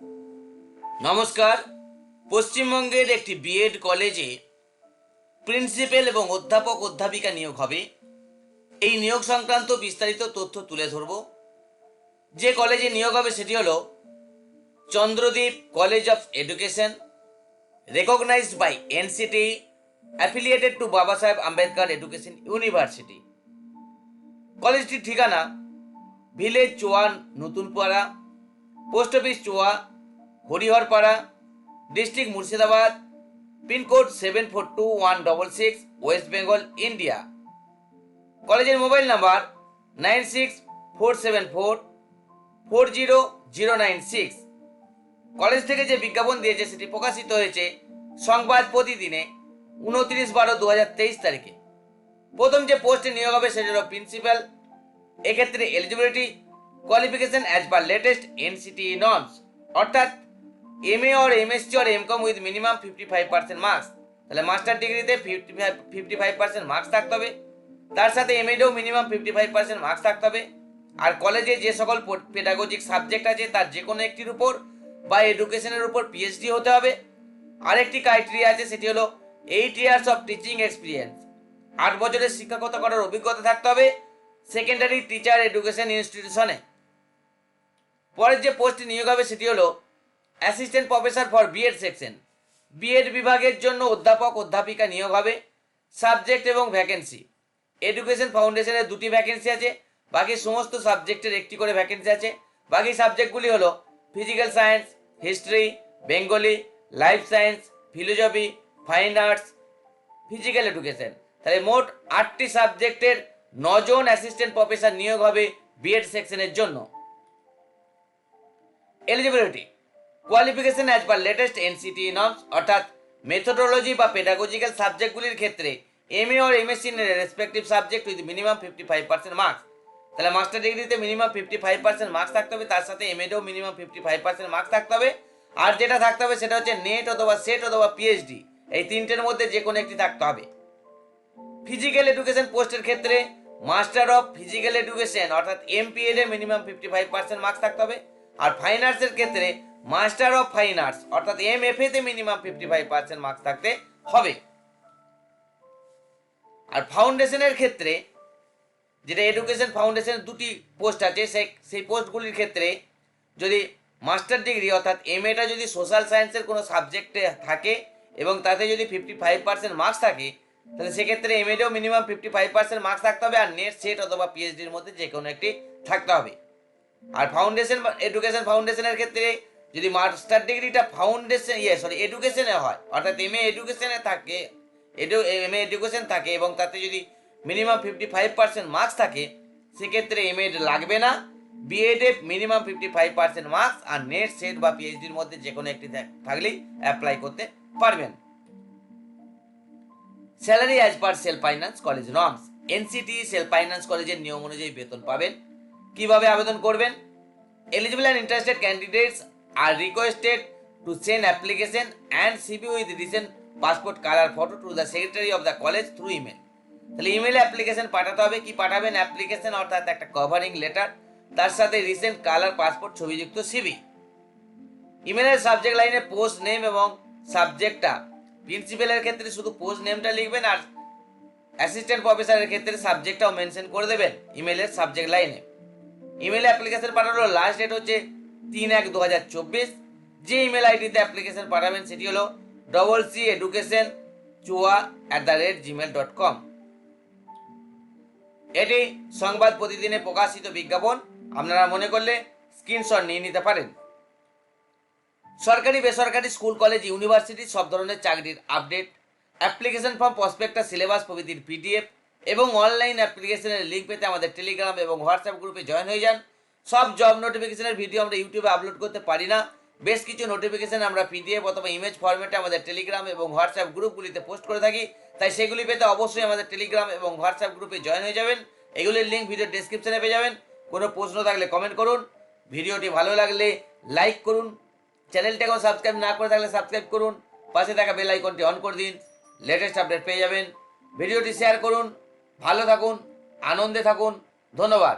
নমস্কার। পশ্চিমবঙ্গের একটি বিএড কলেজে প্রিন্সিপাল এবং অধ্যাপক অধ্যাপিকা নিয়োগ হবে। এই নিয়োগ সংক্রান্ত বিস্তারিত তথ্য তুলে ধরব। যে কলেজে নিয়োগ হবে সেটি হলো Chandradwip college of education recognized by NCT affiliated to Baba Saheb Ambedkar education university কলেজটির ঠিকানা village Choan Natunpara post office Choa Hariharpara district Murshidabad, pin code seven four two one double six West Bengal, India. কলেজের mobile number nine six four seven four four zero zero nine six. College থেকে যে বিজ্ঞাপন দিয়েছে সেটি প্রকাশিত হয়েছে সংবাদ প্রতিদিনে উনত্রিশ বারো দু হাজার তেইশ তারিখে। প্রথম যে পোস্টে নিয়োগ হবে সেটি হল প্রিন্সিপাল, এক্ষেত্রে eligibility, qualification as per latest NCT norms. অর্থাৎ M A or MSc or M Com with minimum fifty five percent marks তাহলে মাস্টার ডিগ্রিতে fifty five fifty five percent marks থাকতে হবে। তার সাথে M এডেও minimum fifty five percent marks থাকতে হবে। আর কলেজে যে সকল পেডাগোজিক সাবজেক্ট আছে, তার যে কোনো একটির উপর বা এডুকেশনের উপর পিএইচডি হতে হবে। আরেকটি ক্রাইটেরিয়া আছে, সেটি হলো eight years of teaching experience আট বছরের শিক্ষকতা করার অভিজ্ঞতা থাকতে হবে সেকেন্ডারি টিচার এডুকেশন ইনস্টিটিউশনে পরের যে পোস্টটি নিয়োগ হবে, সেটি হলো assistant professor for BEd section BEd বিভাগের জন্য অধ্যাপক, অধ্যাপিকা নিয়োগ হবে। সাবজেক্ট এবং ভ্যাকেন্সি এডুকেশন ফাউন্ডেশনের দুটি ভ্যাকেন্সি আছে। বাকি সমস্ত সাবজেক্টের একটি করে ভ্যাকেন্সি আছে। বাকি সাবজেক্টগুলি হলো physical science history Bengali life science philosophy fine arts physical education তাহলে মোট আটটি সাবজেক্টের নজন অ্যাসিস্ট্যান্ট প্রফেসর নিয়োগ হবে বিএড সেকশনের জন্য। Eligibility qualification as per latest NCT norms অর্থাৎ মেথোডোলজি বা পেডাগোজিক্যাল সাবজেক্টগুলির ক্ষেত্রে M A or MSc respective subject with minimum fifty five percent marks তাহলে মাস্টার ডিগ্রিতে minimum fifty five percent marks থাকতে হবে, তার সাথে M এডেও minimum fifty five percent marks থাকতে হবে। আর যেটা থাকতে হবে সেটা হচ্ছে নেট অথবা সেট অথবা পিএইচডি এই তিনটের মধ্যে যে কোনো একটি থাকতে হবে। ফিজিক্যাল এডুকেশন পোস্টের ক্ষেত্রে মাস্টার অফ ফিজিক্যাল এডুকেশন অর্থাৎ এমপিএড এ minimum fifty five percent marks থাকতে হবে। আর ফাইন আর্টসের ক্ষেত্রে মাস্টার অফ ফাইন আর্টস অর্থাৎ এম এফ তে minimum fifty five percent marks থাকতে হবে। আর ফাউন্ডেশনের ক্ষেত্রে, যেটা এডুকেশন ফাউন্ডেশনের দুটি পোস্ট আছে, সেই সেই পোস্টগুলির ক্ষেত্রে যদি মাস্টার ডিগ্রি অর্থাৎ এম এটা যদি সোশ্যাল সায়েন্সের কোনো সাবজেক্টে থাকে এবং তাতে যদি ফিফটি ফাইভ পার্সেন্ট মার্কস থাকে, তাহলে সেক্ষেত্রে M এডেও minimum fifty five percent marks থাকতে হবে, আর নেট সেট অথবা পিএইচডির মধ্যে যে কোনো একটি থাকতে হবে। আর ফাউন্ডেশন এডুকেশন ফাউন্ডেশনের ক্ষেত্রে যদি মাস্টার ডিগ্রিটা ফাউন্ডেশন ইয়ে সরি এডুকেশনে হয়, অর্থাৎ এম এ এডুকেশনে থাকে এডু এম এ এডুকেশন থাকে, এবং তাতে যদি minimum fifty five percent marks থাকে, সেক্ষেত্রে এম এড লাগবে না BEd বিএডে minimum fifty five percent marks আর নেট সেট বা পিএইচডির মধ্যে যে কোনো একটি থাকলেই অ্যাপ্লাই করতে পারবেন। Salary as per self finance college norms NCT self finance কলেজের নিয়ম অনুযায়ী বেতন পাবেন। কীভাবে আবেদন করবেন? Eligible and interested candidates are requested to send application and CV with recent passport color photo to the secretary of the college through email. তাহলে ইমেলে অ্যাপ্লিকেশন পাঠাতে হবে, কি পাঠাবেন? অ্যাপ্লিকেশন অর্থাৎ একটা কভারিং লেটার তার সাথে রিসেন্ট কালার পাসপোর্ট ছবিযুক্ত সিভি ইমেলের সাবজেক্ট লাইনে পোস্ট নেম এবং সাবজেক্টটা প্রিন্সিপালের ক্ষেত্রে শুধু পোস্ট নেমটা লিখবেন আর অ্যাসিস্ট্যান্ট প্রফেসরের ক্ষেত্রে সাবজেক্টটাও মেনশন করে দেবেন ইমেলের সাবজেক্ট লাইনে ইমেল অ্যাপ্লিকেশন পাঠানোর লাস্ট ডেট হচ্ছে তিন এক দু হাজার চব্বিশ, যে ইমেল আইডিতে অ্যাপ্লিকেশন পাঠাবেন সেটি হলো double C education Chua at the rate Gmail dot com এটি সংবাদ প্রতিদিনে প্রকাশিত বিজ্ঞাপন, আপনারা মনে করলে স্ক্রিনশট নিয়ে নিতে পারেন। সরকারি বেসরকারি স্কুল কলেজ ইউনিভার্সিটি সব ধরনের চাকরির update application form prospectus syllabus প্রভৃতির পিডিএফ এবং অনলাইন অ্যাপ্লিকেশনের লিঙ্ক পেতে আমাদের টেলিগ্রাম এবং হোয়াটসঅ্যাপ গ্রুপে জয়েন হয়ে যান। সব জব নোটিফিকেশনের ভিডিও আমরা ইউটিউবে আপলোড করতে পারি না। বেশ কিছু নোটিফিকেশন আমরা পিডিএফ অথবা ইমেজ ফরম্যাটে আমাদের টেলিগ্রাম এবং হোয়াটসঅ্যাপ গ্রুপগুলিতে পোস্ট করে থাকি। তাই সেগুলি পেতে অবশ্যই আমাদের টেলিগ্রাম এবং হোয়াটসঅ্যাপ গ্রুপে জয়েন হয়ে যাবেন। এগুলির লিঙ্ক ভিডিও ডেসক্রিপশনে পেয়ে যাবেন। কোনো প্রশ্ন থাকলে কমেন্ট করুন। ভিডিওটি ভালো লাগলে লাইক করুন। চ্যানেলটাকেও সাবস্ক্রাইব না করে থাকলে সাবস্ক্রাইব করুন। পাশে থাকা বেল আইকনটি অন করে দিন। লেটেস্ট আপডেট পেয়ে যাবেন। ভিডিওটি শেয়ার করুন। ভালো থাকুন। আনন্দে থাকুন। ধন্যবাদ।